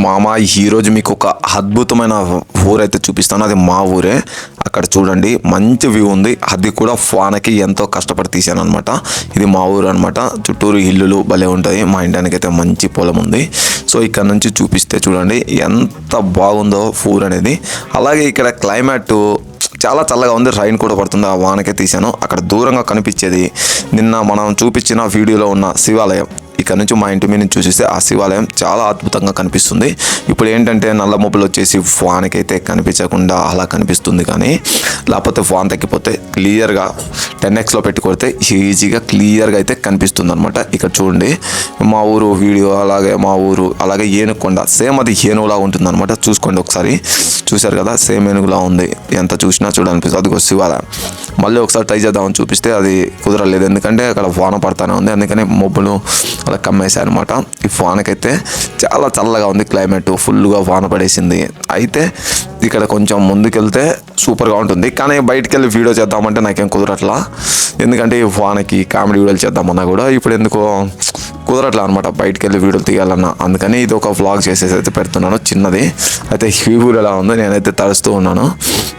మామ ఈరోజు మీకు ఒక అద్భుతమైన ఊరైతే చూపిస్తాను. అది మా ఊరే. అక్కడ చూడండి మంచి వ్యూ ఉంది. అది కూడా ఫానకి ఎంతో కష్టపడి తీశాను అనమాట ఇది మా ఊరు అనమాట చుట్టూరు ఇల్లులు భలే ఉంటాయి. మా ఇంటానికి అయితే మంచి పొలం ఉంది. సో ఇక్కడ నుంచి చూపిస్తే చూడండి ఎంత బాగుందో ఊరు అనేది. అలాగే ఇక్కడ క్లైమేట్ చాలా చల్లగా ఉంది. రైన్ కూడా పడుతుంది. ఆ వానకే తీశాను. అక్కడ దూరంగా కనిపించేది నిన్న మనం చూపించిన వీడియోలో ఉన్న శివాలయం. ఇక్కడ నుంచి మా ఇంటి మీద నుంచి చూసేస్తే ఆ శివాలయం చాలా అద్భుతంగా కనిపిస్తుంది. ఇప్పుడు ఏంటంటే నల్ల మబ్బులు వచ్చేసి వానకైతే కనిపించకుండా అలా కనిపిస్తుంది కానీ లేకపోతే వాన్ తగ్గిపోతే క్లియర్గా టెన్ ఎక్స్లో పెట్టుకొడితే ఈజీగా క్లియర్గా అయితే కనిపిస్తుంది అనమాట ఇక్కడ చూడండి మా ఊరు వీడియో అలాగే మా ఊరు అలాగే ఏనుకొండ సేమ్ అది ఏనుగులా ఉంటుంది అనమాట చూసుకోండి ఒకసారి. చూశారు కదా సేమ్ ఏనుగులా ఉంది. ఎంత చూసినా చూడాలనిపిస్తుంది అదిగో శివాలయం. మళ్ళీ ఒకసారి ట్రై చేద్దామని చూపిస్తే అది కుదరలేదు. ఎందుకంటే అక్కడ వాన పడతానే ఉంది. అందుకని మబ్బులు అలా కమ్మేసాయి అనమాట ఈ వానకైతే చాలా చల్లగా ఉంది క్లైమేట్ ఫుల్గా వాన పడేసింది. అయితే ఇక్కడ కొంచెం ముందుకెళ్తే సూపర్గా ఉంటుంది. కానీ బయటికి వెళ్ళి వీడియో చేద్దామంటే నాకేం కుదరట్లా. ఎందుకంటే ఈ వానకి కామెడీ వీడియోలు చేద్దామన్నా కూడా ఇప్పుడు ఎందుకో కుదరట్లా అనమాట బయటికి వెళ్ళి వీడియోలు తీయాలన్నా. అందుకని ఇది ఒక వ్లాగ్ చేసేసి అయితే పెడుతున్నాను. చిన్నది. అయితే ఈ ఊరు ఎలా ఉందో నేనైతే తడుస్తూ ఉన్నాను.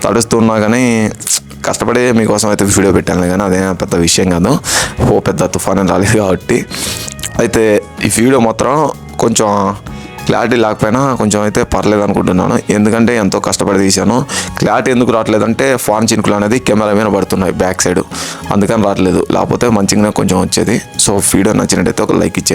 తడుస్తూ ఉన్నా కానీ కష్టపడి మీకోసం అయితే వీడియో పెట్టాను కానీ అదే పెద్ద విషయం కాదు. ఓ పెద్ద తుఫాన్ అని రాలేదు కాబట్టి. అయితే ఈ వీడియో మాత్రం కొంచెం క్లారిటీ లేకపోయినా కొంచెం అయితే పర్లేదు అనుకుంటున్నాను. ఎందుకంటే ఎంతో కష్టపడి తీశాను. క్లారిటీ ఎందుకు రావట్లేదంటే ఫాన్ చినుకులు అనేది కెమెరా మీద పడుతున్నాయి బ్యాక్ సైడ్. అందుకని రావట్లేదు. లేకపోతే మంచిగానే కొంచెం వచ్చేది. సో వీడియో నచ్చినట్టయితే ఒక లైక్ ఇచ్చే